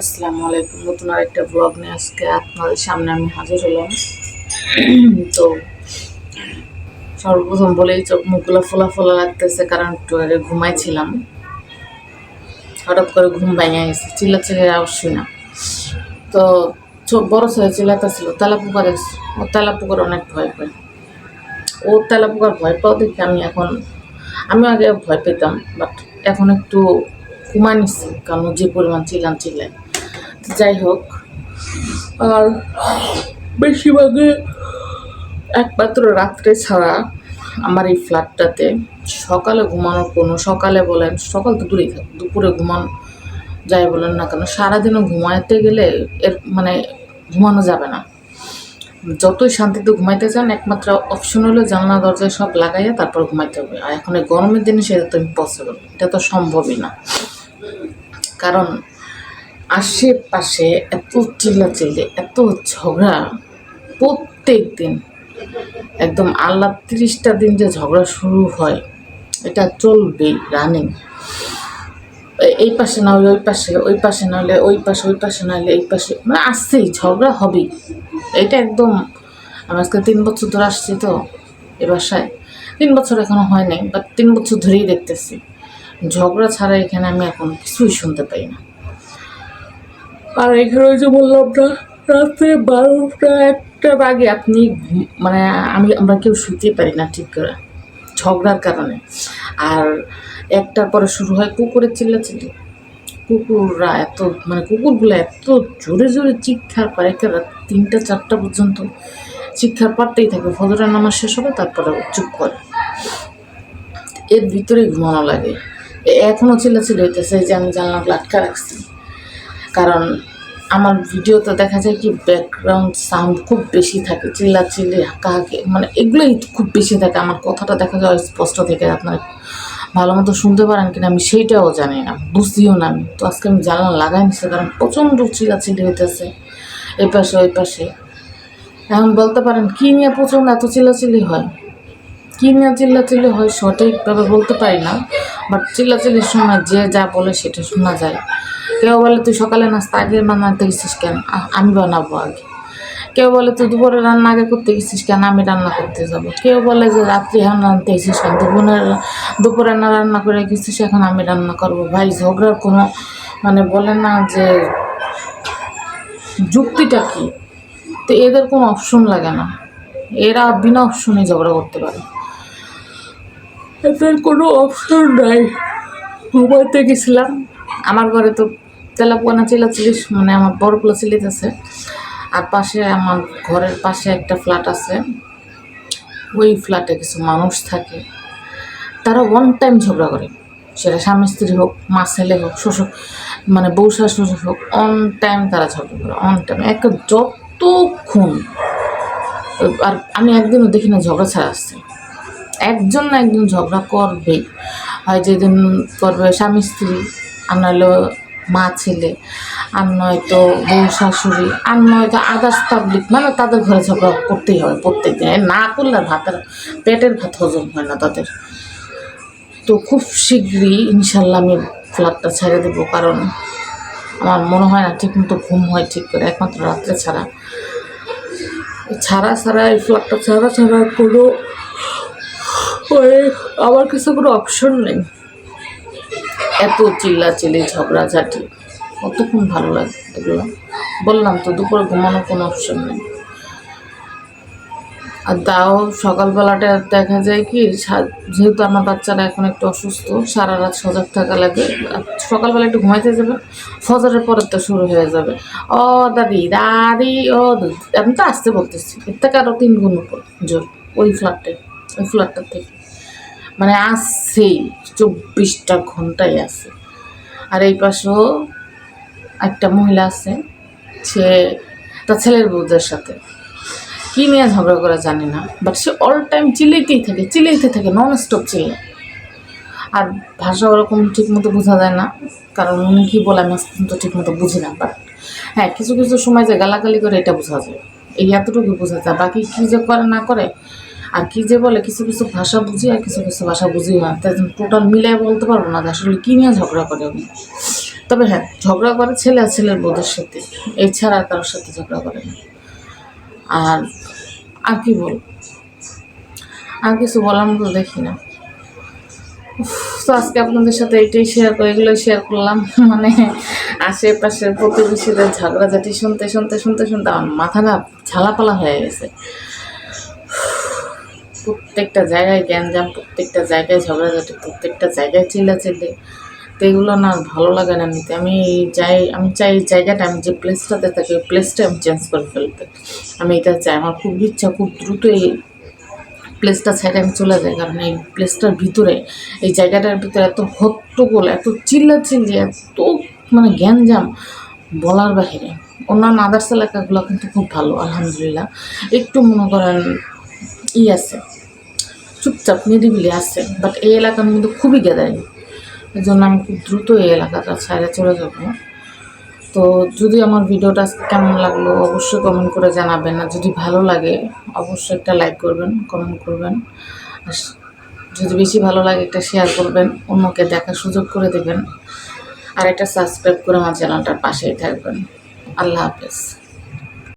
আসসালামু আলাইকুম। নতুন আরেকটা ব্লগ নিয়ে আজকে আপনাদের সামনে আমি হাজির হলাম। তো সর্বপ্রথম বলেই চোখ মুখগুলো ফোলা ফোলা লাগতেছে, কারণ একটু আগে ঘুমাইছিলাম। হঠাৎ করে ঘুম ভেঙে গেছে চিল্লা চিল্লা অবশ্যই না। তো বড় ছেলে চিল্লাতেছিল তেলা পুকুরে ও তেলা পুকুর অনেক ভয় পায়। ও তেলা পুকুর ভয় পাও দেখে আমি এখন আমি আগে ভয় পেতাম বাট এখন একটু কমা নিচ্ছি, কারণ যে পরিমাণ চিল্লান চিল্লায়। যাই হোক আর বেশিরভাগে একমাত্র রাত্রে ছাড়া আমার এই ফ্ল্যাটটাতে সকালে ঘুমানোর কোনো, সকালে বলেন, সকাল তো দূরেই থাক, দুপুরে ঘুমানো, যাই বলেন না কেন, সারাদিনও ঘুমাইতে গেলে এর মানে ঘুমানো যাবে না। যতই শান্তিতে ঘুমাইতে চান, একমাত্র অপশন হলো জানলা দরজায় সব লাগাইয়া তারপর ঘুমাইতে হবে। আর এখন এই গরমের দিনে সেটা তো ইম্পসিবল এটা তো সম্ভবই না। কারণ আশেপাশে এত চিল্লাচিল্লি, এত ঝগড়া প্রত্যেক দিন একদম আল্লাহ তিরিশটা দিন যে ঝগড়া শুরু হয়, এটা চলবেই রানিং এই পাশে না হলে ওই পাশে ওই পাশে না হলে ওই পাশে ওই পাশে না হলে এই পাশে মানে আসছেই, ঝগড়া হবেই। এটা একদম, আমি আজকে তিন বছর ধরে আসছি তো এ বাসায়। তিন বছর এখনও হয় নাই বাট তিন বছর ধরেই দেখতেছি। ঝগড়া ছাড়া এখানে আমি এখন কিছুই শুনতে পাই না। আর এখানে ওই যে বললাম না রাত্রে বারোটা একটার আগে আপনি মানে আমি, আমরা কেউ শুতেই পারি না ঠিক করে, ঝগড়ার কারণে। আর একটার পরে শুরু হয় কুকুরের চিল্লাচিল্লি। কুকুররা এত মানে কুকুরগুলো এত জোরে জোরে চিৎকার করে, একটা রাত তিনটা, চারটা পর্যন্ত চিৎকার পারতেই থাকে। ফজরের নামাজ শেষ হবে, তারপরে চুপ করে। এর ভিতরে ঘুমানো লাগে। এখনও চিল্লাচিল্লি হইতেছে যে আমি জানলাগুলো লাটকা রাখছি। কারণ আমার ভিডিওতে দেখা যায় কি ব্যাকগ্রাউন্ড সাউন্ড খুব বেশি থাকে, চিল্লাচিল্লি হাঁকাহাঁকি মানে এগুলোই খুব বেশি থাকে। আমার কথাটা দেখা যায় স্পষ্ট থেকে আপনার ভালো মতো শুনতে পারেন কিনা, আমি সেইটাও জানি না, বুঝিও না আমি। তো আজকে আমি জানলা লাগাই নিছি, কারণ প্রচণ্ড চিল্লাচিল্লি হইতেছে এই পাশে ওই পাশে এখন বলতে পারেন, কী নিয়ে প্রচণ্ড এত চিল্লাচিল্লি হয়? কী নিয়ে চিল্লাচিল্লি হয় সঠিকভাবে বলতে পারি না। বাট চিল্লাচিল্লির সময় যে যা বলে সেটা শোনা যায়। কেউ বলে, তুই সকালে নাস্তা আগে বানাতে গেছিস কেন? আমি বানাবো আগে। কেউ বলে, তুই দুপুরে রান্না আগে করতে গেছিস কেন? আমি রান্না করতে যাব। কেউ বলে, যে রাত্রি এখন রান্নতে গেছিস কেন? দুপুরে দুপুরে না রান্না করে গেছিস, এখন আমি রান্না করব। ভাই, ঝগড়ার কোনো মানে বলে না যে যুক্তিটা কি? তো এদের কোনো অপশন লাগে না। এরা বিনা অপশনে ঝগড়া করতে পারে। এদের কোনো অপশন নাই। ঘুমাইতে গেছিলাম। আমার ঘরে তো তেলাপোনা চিল্লাচিল্লিস মানে আমার বড় বড়গুলো চিল্লিতেছে আর পাশে আমার ঘরের পাশে একটা ফ্ল্যাট আছে। ওই ফ্ল্যাটে কিছু মানুষ থাকে। তারা ওয়ান টাইম ঝগড়া করে। সেটা স্বামী স্ত্রী হোক, মা ছেলে হোক, শ্বশুর মানে বউ শাশুড়ি হোক অন টাইম তারা ঝগড়া করে অন টাইম এক যতক্ষণ, আর আমি একদিনও দেখি না ঝগড়া ছাড়া আসছে। একজন না একজন ঝগড়া করবেই হয় যেদিন করবে স্বামী স্ত্রী, আর নয়তো মা ছেলে, আর নয়তো বউ শাশুড়ি, আর নয়তো আদার্স পাবলিক মানে তাদের ঘরে ঝগড়া করতেই হবে প্রত্যেক দিন না করলে ভাতের, পেটের ভাত হজম হয় না তাদের। তো খুব শীঘ্রই ইনশাল্লাহ আমি ফ্ল্যাটটা ছেড়ে দেবো, কারণ আমার মনে হয় না ঠিক মতো ঘুম হয় ঠিক করে, একমাত্র রাত্রে ছাড়া। ছাড়া ছাড়া এই ফ্ল্যাটটা ছাড়া ছাড়া কোনো মানে আমার কাছে কোনো অপশন নেই। এত চিল্লা চিল্লি ঝগড়াঝাটি, কতক্ষণ ভালো লাগে এগুলো বললাম তো, দুপুরে ঘুমানোর কোনো অপশন নেই। আর তাও সকালবেলাটা দেখা যায় কি যেহেতু আমার বাচ্চারা এখন একটু অসুস্থ সারা রাত সজাগ থাকা লাগে। সকালবেলা একটু ঘুমাইতে যাবে, ফজরের পরে তো শুরু হয়ে যাবে। ও দাদি দাদি, ও আমি তো আসতে বলতেছি। এর থেকে আরও তিন গুণ উপর, জোর, ওই ফ্ল্যাটে ওই ফ্ল্যাটটা থেকে। মানে আসছেই চব্বিশটা ঘন্টাই আছে। আর এই পাশেও একটা মহিলা আছে, সে তার ছেলের বউদের সাথে। কী নিয়ে ঝগড়া করে জানি না বাট সে অল টাইম চিলেইতেই থাকে চিলেইতে থাকে নন স্টপ চিলে। আর ভাষা ওরকম ঠিক মতো বোঝা যায় না, কারণ উনি কী বলে আমি আজ পর্যন্ত ঠিক মতো বুঝি না বাট হ্যাঁ কিছু কিছু সময় যে গালাগালি করে এটা বোঝা যায়। এই এতটুকু বোঝা যায়, বাকি কী যে করে না করে আর কী যে বলে, কিছু কিছু ভাষা বুঝি আর কিছু কিছু ভাষা বুঝি না। তাই টোটাল মিলাই বলতে পারব না আসলে কী নিয়ে ঝগড়া করে উনি। তবে হ্যাঁ ঝগড়া করে ছেলে আর ছেলের বোধের সাথে। এছাড়া আর কারোর সাথে ঝগড়া করে না। আর আর কি বল? আর কিছু বলার মতো দেখি না। তো আজকে আপনাদের সাথে এটাই শেয়ার করে এগুলো শেয়ার করলাম। মানে আশেপাশের প্রতিবেশীদের ঝগড়াঝাটি শুনতে শুনতে শুনতে শুনতে আমার মাথাটা ঝালাপালা হয়ে গেছে। প্রত্যেকটা জায়গায় গ্যাঞ্জাম, প্রত্যেকটা জায়গায় ঝগড়াঝাটি প্রত্যেকটা জায়গায় চিল্লাচিল্লি। তো এগুলো না ভালো লাগে না নিতে। আমি যাই, আমি চাই এই জায়গাটা, আমি যে প্লেসটাতে থাকি, ওই প্লেসটা আমি চেঞ্জ করে ফেলতে। আমি এটা চাই। আমার খুব ইচ্ছা, খুব দ্রুত এই প্লেসটা ছেড়ে আমি চলে যাই। কারণ এই প্লেসটার ভিতরে, এই জায়গাটার ভিতরে এত হট্টগোল, এত চিল্লাচিল্লি, এত মানে গ্যাঞ্জাম বলার বাহিরে অন্যান্য আদার্স এলাকাগুলো কিন্তু খুব ভালো, আলহামদুলিল্লাহ। একটু মনে করেন ই আছে। চুপচাপ নিরিবিলি আছে বাট এই এলাকার মধ্যে খুবই গ্যাদারিং এই জন্য আমি খুব দ্রুত এই এলাকাটা ছাড়ে চলে যাব। তো যদি আমার ভিডিওটা কেমন লাগল অবশ্যই কমেন্ট করে জানাবেন, আর যদি ভালো লাগে অবশ্যই একটা লাইক করবেন কমেন্ট করবেন। আর যদি বেশি ভালো লাগে একটা শেয়ার করবেন, অন্যকে দেখার সুযোগ করে দেবেন। আর একটা সাবস্ক্রাইব করে আমার চ্যানেলটার পাশেই থাকবেন। আল্লাহ হাফেজ।